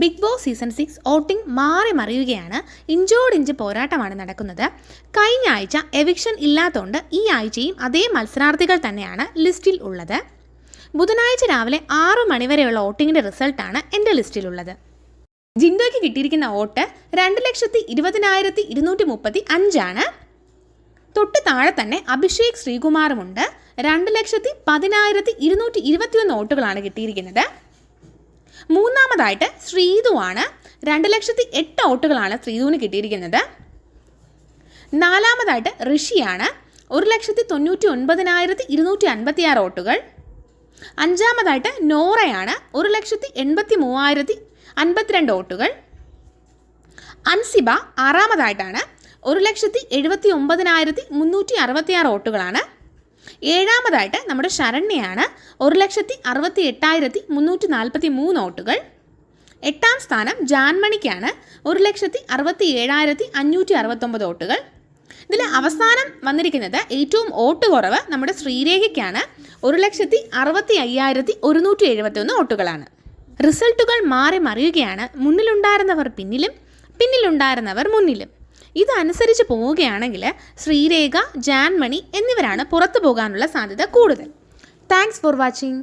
Bigg Boss season six voting മാറി മറിയുകയാണ്. ഇഞ്ചോടിഞ്ച് പോരാട്ടമാണ് നടക്കുന്നത്. കഴിഞ്ഞ ആഴ്ച എവിക്ഷൻ ഇല്ലാത്തതുകൊണ്ട് ഈ ആഴ്ചയും അതേ മത്സരാർത്ഥികൾ തന്നെയാണ് ലിസ്റ്റിൽ ഉള്ളത്. ബുധനാഴ്ച രാവിലെ ആറു മണിവരെയുള്ള വോട്ടിങ്ങിന്റെ റിസൾട്ടാണ് എന്റെ ലിസ്റ്റിലുള്ളത്. ജിൻഡോയ്ക്ക് കിട്ടിയിരിക്കുന്ന വോട്ട് രണ്ട് ലക്ഷത്തി ഇരുപതിനായിരത്തി ഇരുന്നൂറ്റി മുപ്പത്തി അഞ്ചാണ് തൊട്ട് താഴെ തന്നെ അഭിഷേക് ശ്രീകുമാറുമുണ്ട്. രണ്ട് ലക്ഷത്തി പതിനായിരത്തി ഇരുന്നൂറ്റി ഇരുപത്തിയൊന്ന് വോട്ടുകളാണ് കിട്ടിയിരിക്കുന്നത്. മൂന്നാമതായിട്ട് ശ്രീതുവാണ് രണ്ട് ലക്ഷത്തി എട്ട് വോട്ടുകളാണ് ശ്രീതുവിന് കിട്ടിയിരിക്കുന്നത്. നാലാമതായിട്ട് ഋഷിയാണ്. ഒരു ലക്ഷത്തി തൊണ്ണൂറ്റി ഒൻപതിനായിരത്തി ഇരുന്നൂറ്റി അൻപത്തി ആറ് വോട്ടുകൾ. അഞ്ചാമതായിട്ട് നോറയാണ്. ഒരു ലക്ഷത്തി എൺപത്തി മൂവായിരത്തി അൻപത്തിരണ്ട് വോട്ടുകൾ. അൻസിബ ആറാമതായിട്ടാണ്. ഒരു ലക്ഷത്തി എഴുപത്തി ഒമ്പതിനായിരത്തി മുന്നൂറ്റി അറുപത്തിയാറ് വോട്ടുകളാണ്. ഏഴാമതായിട്ട് നമ്മുടെ ശരണ്യയാണ് ഒരു ലക്ഷത്തി അറുപത്തി എട്ടായിരത്തി മുന്നൂറ്റി നാൽപ്പത്തി മൂന്ന് വോട്ടുകൾ. എട്ടാം സ്ഥാനം ജാൻമണിക്കാണ് ഒരു ലക്ഷത്തി അറുപത്തി ഏഴായിരത്തി അഞ്ഞൂറ്റി അറുപത്തൊമ്പത് വോട്ടുകൾ. ഇതിൽ അവസാനം വന്നിരിക്കുന്നത് ഏറ്റവും വോട്ട് കുറവ് നമ്മുടെ ശ്രീരേഖയ്ക്കാണ് ഒരു ലക്ഷത്തി അറുപത്തി അയ്യായിരത്തി ഒരുന്നൂറ്റി എഴുപത്തി ഒന്ന് വോട്ടുകളാണ്. റിസൾട്ടുകൾ മാറി മറിയുകയാണ്. മുന്നിലുണ്ടായിരുന്നവർ പിന്നിലും പിന്നിലുണ്ടായിരുന്നവർ മുന്നിലും. ഇതനുസരിച്ച് പോവുകയാണെങ്കിൽ ശ്രീരേഖ ജാൻമണി എന്നിവരാണ് പുറത്തു പോകാനുള്ള സാധ്യത കൂടുതൽ. Thanks for watching